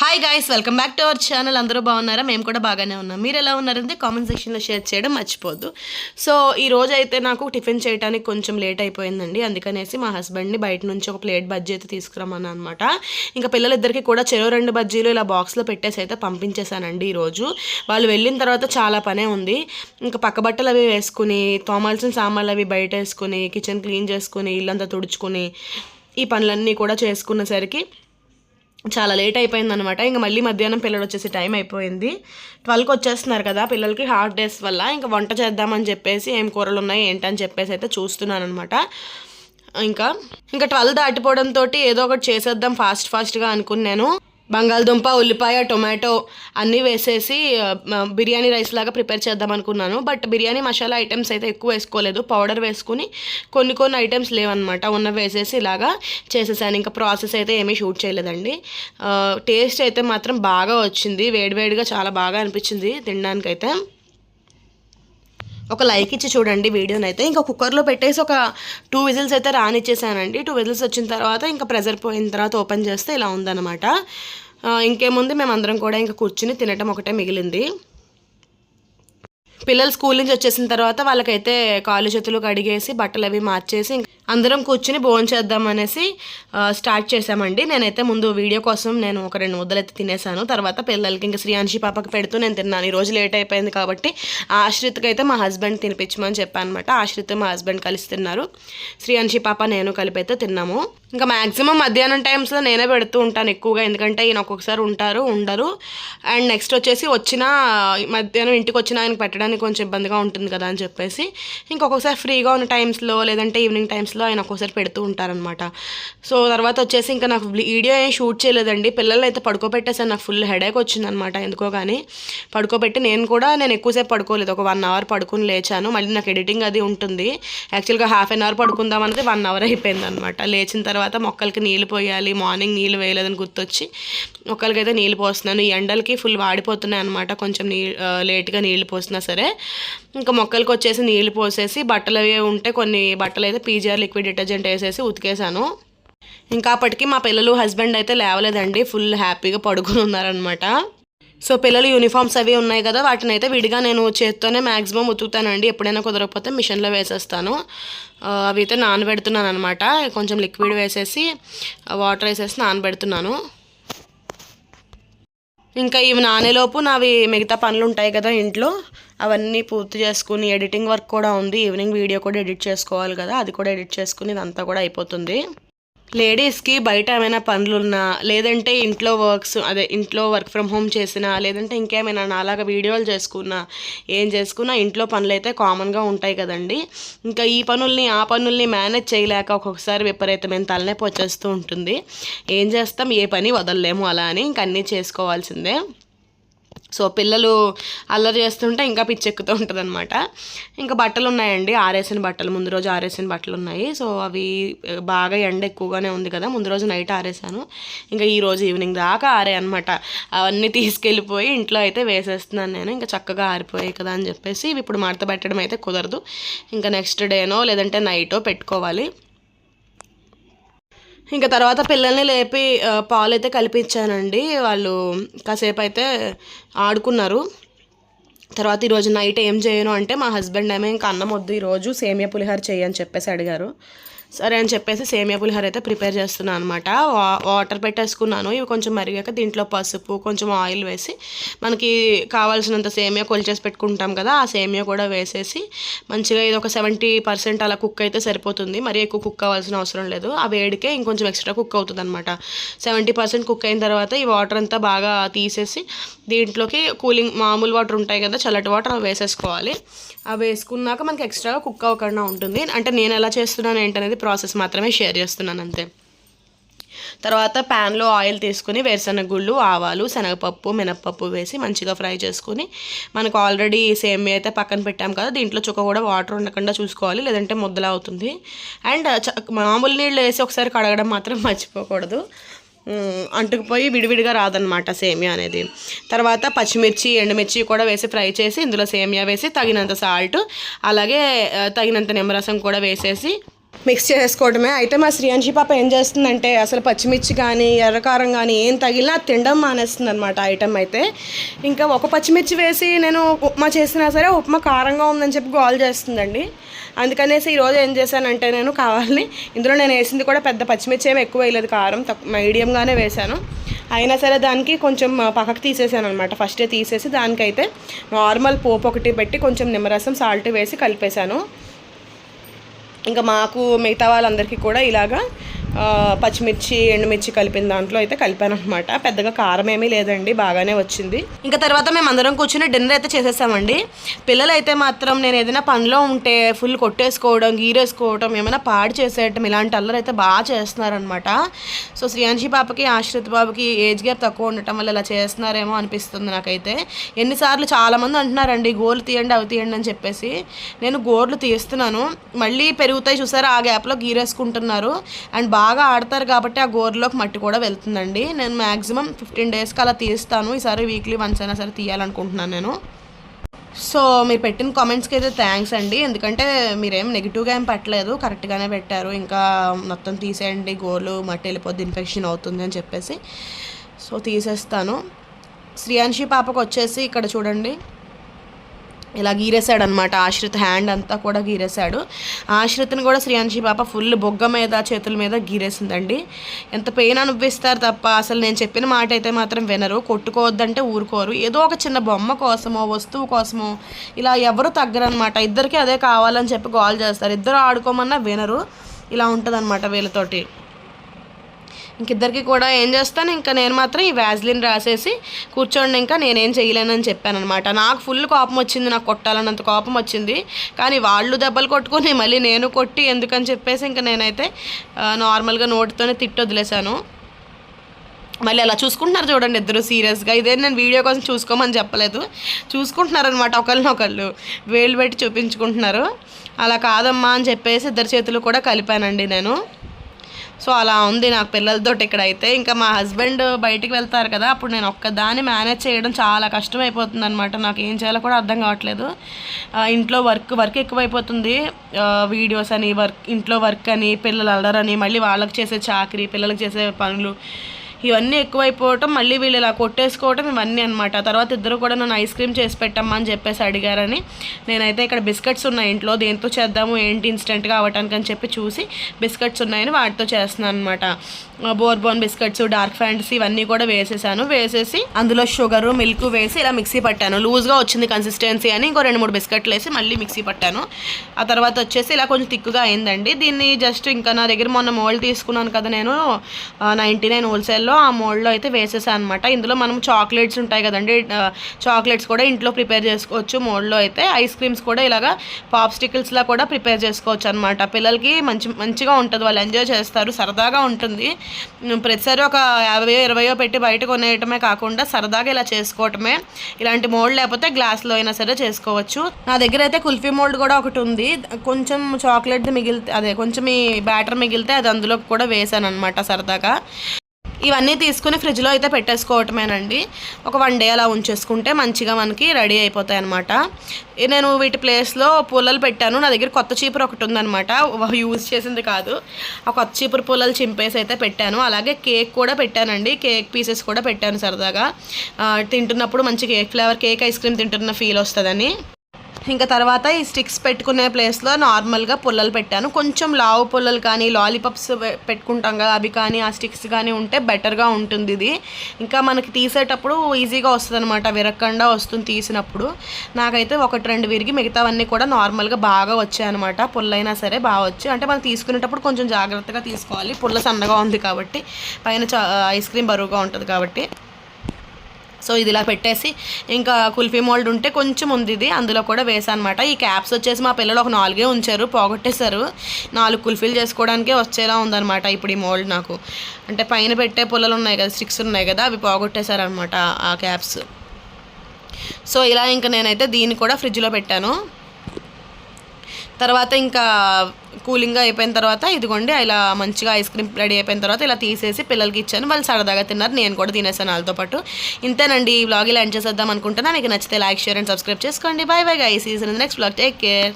Hi guys welcome back to our channel అందరూ బాగున్నారా? మేము కూడా బాగానే ఉన్నాం. మీరు ఎలా ఉన్నారంటే కామెంట్ సెక్షన్లో షేర్ చేయడం మర్చిపోద్దు. సో ఈ రోజు అయితే నాకు టిఫిన్ చేయడానికి కొంచెం లేట్ అయిపోయిందండి. అందుకనేసి మా హస్బెండ్ని బయట నుంచి ఒక ప్లేట్ బజ్జీ అయితే తీసుకురమ్మన్నా అనమాట ఇంకా పిల్లలిద్దరికి కూడా చెరో రెండు బజ్జీలు ఇలా బాక్స్లో పెట్టేసి అయితే పంపించేశానండి ఈరోజు వాళ్ళు వెళ్ళిన తర్వాత చాలా పనే ఉంది. ఇంకా పక్క బట్టలు అవి వేసుకుని తోమాల్సిన సామాన్లు అవి బయట వేసుకుని కిచెన్ క్లీన్ చేసుకుని ఇల్లంతా తుడుచుకుని ఈ పనులన్నీ కూడా చేసుకునేసరికి చాలా లేట్ అయిపోయింది అనమాట ఇంకా మళ్ళీ మధ్యాహ్నం పిల్లలు వచ్చేసి టైం అయిపోయింది. ట్వెల్వ్కి వచ్చేస్తున్నారు కదా పిల్లలకి హాఫ్ డేస్ వల్ల ఇంకా వంట చేద్దామని చెప్పేసి ఏం కూరలు ఉన్నాయి ఏంటని చెప్పేసి అయితే చూస్తున్నాను అనమాట ఇంకా ఇంకా ట్వెల్వ్ దాటిపోవడంతో ఏదో ఒకటి చేసేద్దాం ఫాస్ట్ ఫాస్ట్గా అనుకున్నాను. బంగాళదుంప ఉల్లిపాయ టొమాటో అన్నీ వేసేసి బిర్యానీ రైస్ లాగా ప్రిపేర్ చేద్దాం అనుకున్నాను. బట్ బిర్యానీ మసాలా ఐటమ్స్ అయితే ఎక్కువ వేసుకోలేదు. పౌడర్ వేసుకుని కొన్ని కొన్ని ఐటమ్స్ లేవన్నమాట. ఉన్న వేసేసి ఇలాగా చేసేసాను. ఇంకా ప్రాసెస్ అయితే ఏమీ షూట్ చేయలేదండి. టేస్ట్ అయితే మాత్రం బాగా వచ్చింది. వేడివేడిగా చాలా బాగా అనిపించింది తినడానికైతే. ఒక లైక్ ఇచ్చి చూడండి వీడియోని అయితే ఇంకా కుక్కర్లో పెట్టేసి ఒక టూ విజిల్స్ అయితే రానిచ్చేసానండి. టూ విజిల్స్ వచ్చిన తర్వాత ఇంకా ప్రెజర్ పోయిన తర్వాత ఓపెన్ చేస్తే ఇలా ఉందన్నమాట. ఇంకేముంది? మేము అందరం కూడా ఇంకా కూర్చుని తినటం ఒకటే మిగిలింది. పిల్లలు స్కూల్ నుంచి వచ్చేసిన తర్వాత వాళ్ళకైతే కాళ్ళు చేతులు కడిగేసి బట్టలు అవి మార్చేసి అందరం కూర్చుని భోజనం చేద్దాం అనేసి స్టార్ట్ చేశామండి. నేనైతే ముందు వీడియో కోసం నేను ఒక రెండు ముద్దలు అయితే తినేసాను తర్వాత పిల్లలకి ఇంకా శ్రీయాంశి పాపకి పెడుతూ నేను తిన్నాను. ఈ రోజు లేట్ అయిపోయింది కాబట్టి ఆశ్రిత్కి అయితే మా హస్బెండ్ తినిపించమని చెప్పాను అనమాట ఆశ్రిత్ మా హస్బెండ్ కలిసి తిన్నారు. శ్రీయాంశి పాప నేను కలిపి అయితే తిన్నాము. ఇంకా మ్యాక్సిమం మధ్యాహ్నం టైమ్స్లో నేనే పెడుతూ ఉంటాను ఎక్కువగా ఎందుకంటే ఈయన ఒక్కొక్కసారి ఉంటారు ఉండరు. అండ్ నెక్స్ట్ వచ్చేసి వచ్చిన మధ్యాహ్నం ఇంటికి వచ్చిన ఆయనకి పెట్టడానికి కొంచెం ఇబ్బందిగా ఉంటుంది కదా అని చెప్పేసి ఇంకొకసారి ఫ్రీగా ఉన్న టైమ్స్లో లేదంటే ఈవినింగ్ టైమ్స్లో ఆయన ఒక్కొక్కసారి పెడుతూ ఉంటారనమాట సో తర్వాత వచ్చేసి ఇంకా నాకు వీడియో ఏం షూట్ చేయలేదండి. పిల్లల్ని అయితే పడుకోబెట్టేసాను నాకు ఫుల్ హెడేక్ వచ్చిందనమాట ఎందుకో కానీ పడుకోబెట్టి నేను కూడా నేను ఎక్కువసేపు పడుకోలేదు ఒక వన్ అవర్ పడుకుని లేచాను. మళ్ళీ నాకు ఎడిటింగ్ అది ఉంటుంది. యాక్చువల్గా హాఫ్ అన్ అవర్ పడుకుందాం అనేది వన్ అవర్ అయిపోయింది అనమాట లేచిన తర్వాత తర్వాత మొక్కలకి నీళ్ళు పోయాలి. మార్నింగ్ నీళ్ళు వేయలేదని గుర్తొచ్చి మొక్కలకైతే నీళ్ళు పోస్తున్నాను. ఈ ఎండలకి ఫుల్ వాడిపోతున్నాయి అనమాట కొంచెం నీ లేట్గా నీళ్ళు పోసినా సరే. ఇంకా మొక్కలకి వచ్చేసి నీళ్ళు పోసేసి బట్టలు అవి ఉంటే కొన్ని బట్టలు అయితే పీజీఆర్ లిక్విడ్ డిటర్జెంట్ వేసేసి ఉతికేసాను ఇంకా అప్పటికి మా పిల్లలు హస్బెండ్ అయితే లేవలేదండి. ఫుల్ హ్యాపీగా పడుకుని ఉన్నారనమాట సో పిల్లలు యూనిఫామ్స్ అవి ఉన్నాయి కదా వాటిని అయితే విడిగా నేను చేత్తోనే మ్యాక్సిమం ఉతుకుతానండి. ఎప్పుడైనా కుదరకపోతే మిషన్లో వేసేస్తాను. అవి అయితే నానబెడుతున్నాను అనమాట కొంచెం లిక్విడ్ వేసేసి వాటర్ వేసేసి నానబెడుతున్నాను. ఇంకా ఇవి నానేలోపు నావి మిగతా పనులు ఉంటాయి కదా ఇంట్లో. అవన్నీ పూర్తి చేసుకుని ఎడిటింగ్ వర్క్ కూడా ఉంది. ఈవినింగ్ వీడియో కూడా ఎడిట్ చేసుకోవాలి కదా అది కూడా ఎడిట్ చేసుకుని ఇదంతా కూడా అయిపోతుంది. లేడీస్కి బయట ఏమైనా పనులున్నా లేదంటే ఇంట్లో వర్క్స్ అదే ఇంట్లో వర్క్ ఫ్రమ్ హోమ్ చేసినా లేదంటే ఇంకేమైనా నాలాగా వీడియోలు చేసుకున్నా ఏం చేసుకున్నా ఇంట్లో పనులు అయితే కామన్గా ఉంటాయి కదండి. ఇంకా ఈ పనుల్ని ఆ పనుల్ని మేనేజ్ చేయలేక ఒక్కొక్కసారి విపరీతమైన తలనొప్పి వచ్చేస్తూ ఉంటుంది. ఏం చేస్తాం? ఏ పని వదలలేము అలా అని ఇంక అన్నీ చేసుకోవాల్సిందే. సో పిల్లలు అల్లరి చేస్తుంటే ఇంకా పిచ్చెక్కుతూ ఉంటుంది అనమాట ఇంకా బట్టలు ఉన్నాయండి ఆరేసిన బట్టలు ముందు రోజు ఆరేసిన బట్టలు ఉన్నాయి సో అవి బాగా ఎండ ఎక్కువగానే ఉంది కదా ముందు రోజు నైట్ ఆరేసాను ఇంకా ఈ రోజు ఈవినింగ్ దాకా ఆరే అనమాట అవన్నీ తీసుకెళ్ళిపోయి ఇంట్లో అయితే వేసేస్తున్నాను నేను ఇంకా చక్కగా ఆరిపోయాయి కదా అని చెప్పేసి ఇవి ఇప్పుడు మడత పెట్టడం అయితే కుదరదు. ఇంకా నెక్స్ట్ డేనో లేదంటే నైటో పెట్టుకోవాలి. ఇంకా తర్వాత పిల్లల్ని లేపి పాలు అయితే కలిపించానండి. వాళ్ళు కాసేపు అయితే ఆడుకున్నారు. తర్వాత ఈరోజు నైట్ ఏం చేయను అంటే మా హస్బెండ్ ఏమో ఇంకా అన్నం వద్దు ఈరోజు సేమియా పులిహార చేయని చెప్పేసి అడిగారు. సరే అని చెప్పేసి సేమియా పులిహోర అయితే ప్రిపేర్ చేస్తున్నాను అనమాట వాటర్ పెట్టేసుకున్నాను. ఇవి కొంచెం మరిగాక దీంట్లో పసుపు కొంచెం ఆయిల్ వేసి మనకి కావాల్సినంత సేమియా కొలిచేసి పెట్టుకుంటాం కదా ఆ సేమియా కూడా వేసేసి మంచిగా ఇది ఒక సెవెంటీ పర్సెంట్ అలా కుక్ అయితే సరిపోతుంది. మరీ ఎక్కువ కుక్ అవ్వాల్సిన అవసరం లేదు. ఆ వేడికే ఇంకొంచెం ఎక్స్ట్రా కుక్ అవుతుంది అనమాట సెవెంటీ పర్సెంట్ కుక్ అయిన తర్వాత ఈ వాటర్ అంతా బాగా తీసేసి దీంట్లోకి కూలింగ్ మామూలు వాటర్ ఉంటాయి కదా చల్లటి వాటర్ అవి వేసేసుకోవాలి. అవి వేసుకున్నాక మనకి ఎక్స్ట్రాగా కుక్ అవ్వకుండా ఉంటుంది. అంటే నేను ఎలా చేస్తున్నాను ఏంటనేది ప్రాసెస్ మాత్రమే షేర్ చేస్తున్నాను అంతే తర్వాత ప్యాన్లో ఆయిల్ తీసుకుని వేరుశనగ గుళ్ళు ఆవాలు శనగపప్పు మినప్పప్పు వేసి మంచిగా ఫ్రై చేసుకుని మనకు ఆల్రెడీ సేమ్ అయితే పక్కన పెట్టాం కదా దీంట్లో చుక్క కూడా వాటర్ ఉండకుండా చూసుకోవాలి లేదంటే ముద్దలా అవుతుంది. అండ్ మామూలు నీళ్ళు వేసి ఒకసారి కడగడం మాత్రం మర్చిపోకూడదు. అంటుకుపోయి విడివిడిగా రాదనమాట సేమియా అనేది. తర్వాత పచ్చిమిర్చి ఎండుమిర్చి కూడా వేసి ఫ్రై చేసి ఇందులో సేమియా వేసి తగినంత సాల్ట్ అలాగే తగినంత నిమ్మరసం కూడా వేసేసి మిక్స్ చేసుకోవడమే. అయితే మా శ్రీయాంశి పాప ఏం చేస్తుందంటే అసలు పచ్చిమిర్చి కానీ ఎర్రకారం కానీ ఏం తగిలినా తినడం మానేస్తుంది అనమాట ఐటమ్ అయితే. ఇంకా ఒక పచ్చిమిర్చి వేసి నేను ఉప్మా చేసినా సరే ఉప్మా కారంగా ఉందని చెప్పి గోల్ చేస్తుందండి. అందుకనేసి ఈరోజు ఏం చేశానంటే నేను కావాలి ఇందులో నేను వేసింది కూడా పెద్ద పచ్చిమిర్చి ఏమి ఎక్కువ వేయలేదు కారం తక్కువ మీడియంగానే వేశాను. అయినా సరే దానికి కొంచెం పక్కకు తీసేసాను అనమాట ఫస్టే తీసేసి దానికైతే నార్మల్ పోపు ఒకటి పెట్టి కొంచెం నిమ్మరసం సాల్ట్ వేసి కలిపేశాను. ఇంకా మాకు మిగతా వాళ్ళందరికీ కూడా ఇలాగా పచ్చిమిర్చి ఎండుమిర్చి కలిపిన దాంట్లో అయితే కలిపాను అనమాట పెద్దగా కారం ఏమీ లేదండి బాగానే వచ్చింది. ఇంకా తర్వాత మేము అందరం కూర్చుని డిన్నర్ అయితే చేసేసామండి. పిల్లలు అయితే మాత్రం నేను ఏదైనా పనిలో ఉంటే ఫుల్ కొట్టేసుకోవడం గీరేసుకోవడం ఏమైనా పాడు చేసేయటం ఇలాంటి అల్లరి అయితే బాగా చేస్తున్నారనమాట సో శ్రీయాంశి పాపకి ఆశ్రిత్ బాబుకి ఏజ్ గ్యాప్ తక్కువ ఉండటం వల్ల ఇలా చేస్తున్నారేమో అనిపిస్తుంది నాకైతే. ఎన్నిసార్లు చాలామంది అంటున్నారండి గోర్లు తీయండి అవి తీయండి అని చెప్పేసి. నేను గోర్లు తీస్తున్నాను. మళ్ళీ పెరుగుతాయి చూసారా ఆ గ్యాప్లో గీరేసుకుంటున్నారు. అండ్ బాగా ఆడతారు కాబట్టి ఆ గోర్లోకి మట్టి కూడా వెళ్తుందండి. నేను మ్యాక్సిమం ఫిఫ్టీన్ డేస్కి అలా తీస్తాను. ఈసారి వీక్లీ వన్స్ అయినా సరే తీయాలనుకుంటున్నాను నేను. సో మీరు పెట్టిన కామెంట్స్కి అయితే థ్యాంక్స్ అండి. ఎందుకంటే మీరేం నెగిటివ్గా ఏం పెట్టలేదు. కరెక్ట్గానే పెట్టారు. ఇంకా మొత్తం తీసేయండి. గోర్లు మట్టి వెళ్ళిపోద్ది ఇన్ఫెక్షన్ అవుతుంది అని చెప్పేసి. సో తీసేస్తాను. శ్రీయాంశి పాపకు వచ్చేసి ఇక్కడ చూడండి. ఇలా గీరేశాడు అనమాట ఆశ్రిత్ హ్యాండ్ అంతా కూడా గీరేశాడు. ఆశ్రిత్ని కూడా శ్రీయాంశి పాప ఫుల్ బొగ్గ మీద చేతుల మీద గీరేసిందండి. ఎంత పెయిన్ అనుభవిస్తారు తప్ప అసలు నేను చెప్పిన మాట అయితే మాత్రం వినరు. కొట్టుకోవద్దంటే ఊరుకోరు. ఏదో ఒక చిన్న బొమ్మ కోసమో వస్తువు కోసమో ఇలా ఎవరు తగ్గరనమాట ఇద్దరికి అదే కావాలని చెప్పి కాల్ చేస్తారు. ఇద్దరు ఆడుకోమన్నా వినరు. ఇలా ఉంటుంది వీళ్ళతోటి. ఇంకిద్దరికి కూడా ఏం చేస్తాను ఇంకా నేను మాత్రం ఈ వ్యాజ్లిన్ రాసేసి కూర్చోండి ఇంకా నేనేం చేయలేనని చెప్పానమాట నాకు ఫుల్ కోపం వచ్చింది నాకు కొట్టాలన్నంత కోపం వచ్చింది. కానీ వాళ్ళు దెబ్బలు కొట్టుకొని మళ్ళీ నేను కొట్టి ఎందుకని చెప్పేసి ఇంకా నేనైతే నార్మల్గా నోటితోనే తిట్టి వదిలేశాను. మళ్ళీ అలా చూసుకుంటున్నారు చూడండి ఇద్దరు సీరియస్గా. ఇదే నేను వీడియో కోసం చూసుకోమని చెప్పలేదు. చూసుకుంటున్నారనమాట ఒకరినొకళ్ళు వేలు పెట్టి చూపించుకుంటున్నారు. అలా కాదమ్మా అని చెప్పేసి ఇద్దరు చేతులు కూడా కలిపానండి నేను. సో అలా ఉంది నాకు పిల్లలతో ఇక్కడ అయితే ఇంకా మా హస్బెండ్ బయటికి వెళ్తారు కదా అప్పుడు నేను ఒక్కదాన్ని మేనేజ్ చేయడం చాలా కష్టం అయిపోతుంది అనమాట నాకు ఏం చేయాలో కూడా అర్థం కావట్లేదు. ఇంట్లో వర్క్ వర్క్ ఎక్కువైపోతుంది. వీడియోస్ అని వర్క్ ఇంట్లో వర్క్ అని పిల్లలు అల్లరని మళ్ళీ వాళ్ళకి చేసే చాకరీ పిల్లలకు చేసే పనులు ఇవన్నీ ఎక్కువైపోవటం మళ్ళీ వీళ్ళు ఇలా కొట్టేసుకోవటం ఇవన్నీ అనమాట తర్వాత ఇద్దరు కూడా నన్ను ఐస్ క్రీమ్ చేసి పెట్టమ్మా అని చెప్పేసి అడిగారని. నేనైతే ఇక్కడ బిస్కెట్స్ ఉన్నాయి ఇంట్లో దేంతో చేద్దాము ఏంటి ఇన్స్టెంట్గా అవ్వటానికి అని చెప్పి చూసి బిస్కెట్స్ ఉన్నాయని వాటితో చేస్తున్నాను అనమాట బోర్బోన్ బిస్కెట్స్ డార్క్ ఫ్యాంటసీ ఇవన్నీ కూడా వేసేసాను. వేసేసి అందులో షుగర్ మిల్క్ వేసి ఇలా మిక్సీ పట్టాను. లూజ్గా వచ్చింది కన్సిస్టెన్సీ అని ఇంకో రెండు మూడు బిస్కెట్లు వేసి మళ్ళీ మిక్సీ పట్టాను. ఆ తర్వాత వచ్చేసి ఇలా కొంచెం తిక్కుగా అయిందండి. దీన్ని జస్ట్ ఇంకా నా దగ్గర మొన్న మోల్డ్ తీసుకున్నాను కదా నేను నైంటీ నైన్ హోల్సేల్లో ఆ మోల్డ్లో అయితే వేసేసాను అనమాట ఇందులో మనం చాక్లెట్స్ ఉంటాయి కదండి చాక్లెట్స్ కూడా ఇంట్లో ప్రిపేర్ చేసుకోవచ్చు. మోల్డ్లో అయితే ఐస్ క్రీమ్స్ కూడా ఇలాగా పాప్ స్టికిల్స్లా కూడా ప్రిపేర్ చేసుకోవచ్చు అనమాట పిల్లలకి మంచి మంచిగా ఉంటుంది వాళ్ళు ఎంజాయ్ చేస్తారు సరదాగా ఉంటుంది. ప్రతిసారి ఒక యాభై ఇరవయో పెట్టి బయట కొనేయటమే కాకుండా సరదాగా ఇలా చేసుకోవటమే. ఇలాంటి మోల్డ్ లేకపోతే గ్లాస్లో అయినా సరే చేసుకోవచ్చు. నా దగ్గర అయితే కుల్ఫీ మోల్డ్ కూడా ఒకటి ఉంది. కొంచెం చాక్లెట్ మిగిలితే అదే కొంచెం ఈ బ్యాటర్ మిగిలితే అది అందులో కూడా వేసాను అనమాట సరదాగా. ఇవన్నీ తీసుకుని ఫ్రిడ్జ్లో అయితే పెట్టేసుకోవటమేనండి. ఒక వన్ డే అలా ఉంచేసుకుంటే మంచిగా మనకి రెడీ అయిపోతాయి అనమాట నేను వీటి ప్లేస్లో పూలలు పెట్టాను. నా దగ్గర కొత్త చీపురు ఒకటి ఉందనమాట యూజ్ చేసింది కాదు. ఆ కొత్త చీపురు పుల్లలు చింపేసి అయితే పెట్టాను. అలాగే కేక్ కూడా పెట్టానండి. కేక్ పీసెస్ కూడా పెట్టాను సరదాగా. తింటున్నప్పుడు మంచి cake flavour cake ice cream తింటున్న ఫీల్ వస్తుందని. ఇంకా తర్వాత ఈ స్టిక్స్ పెట్టుకునే ప్లేస్లో నార్మల్గా పుల్లలు పెట్టాను. కొంచెం లావు పుల్లలు కానీ లాలీపాప్స్ పెట్టుకుంటాం కదా అవి కానీ ఆ స్టిక్స్ కానీ ఉంటే బెటర్గా ఉంటుంది ఇది. ఇంకా మనకి తీసేటప్పుడు ఈజీగా వస్తుంది అనమాట విరక్కుండా వస్తుంది తీసినప్పుడు. నాకైతే ఒకటి రెండు విరిగి మిగతావన్నీ కూడా నార్మల్గా బాగా వచ్చాయన్నమాట. పుల్లైనా సరే బాగా వచ్చాయి అంటే మనం తీసుకునేటప్పుడు కొంచెం జాగ్రత్తగా తీసుకోవాలి. పుల్ల సన్నగా ఉంది కాబట్టి పైన ఐస్ క్రీమ్ బరువుగా ఉంటుంది కాబట్టి. సో ఇది ఇలా పెట్టేసి ఇంకా కుల్ఫీ మోల్డ్ ఉంటే కొంచెం ఉంది ఇది అందులో కూడా వేసాను అనమాట ఈ క్యాప్స్ వచ్చేసి మా పిల్లలు ఒక నాలుగే ఉంచారు పోగొట్టేశారు. నాలుగు కుల్ఫీలు చేసుకోవడానికే వచ్చేలా ఉందన్నమాట ఇప్పుడు ఈ మోల్డ్ నాకు. అంటే పైన పెట్టే పుల్లలు ఉన్నాయి కదా స్టిక్స్ ఉన్నాయి కదా అవి పోగొట్టేశారనమాట ఆ క్యాప్స్. సో ఇలా ఇంకా నేనైతే దీన్ని కూడా ఫ్రిడ్జ్లో పెట్టాను. తర్వాత ఇంకా కూలింగ్గా అయిపోయిన తర్వాత ఇదిగోండి ఇలా మంచిగా ఐస్ క్రీమ్ రెడీ అయిపోయిన తర్వాత ఇలా తీసేసి పిల్లలకి ఇచ్చాను. వాళ్ళు సరదాగా తిన్నారు నేను కూడా తినేసాను వాళ్ళతో పాటు. ఇంతేనండి ఈ బ్లాగ్ ఇలా ఎండ్ చేసేద్దాం అనుకుంటున్నా మీకు నచ్చితే లైక్ షేర్ అండ్ సబ్స్క్రైబ్ చేసుకోండి. Bye bye guys see you in next blog take care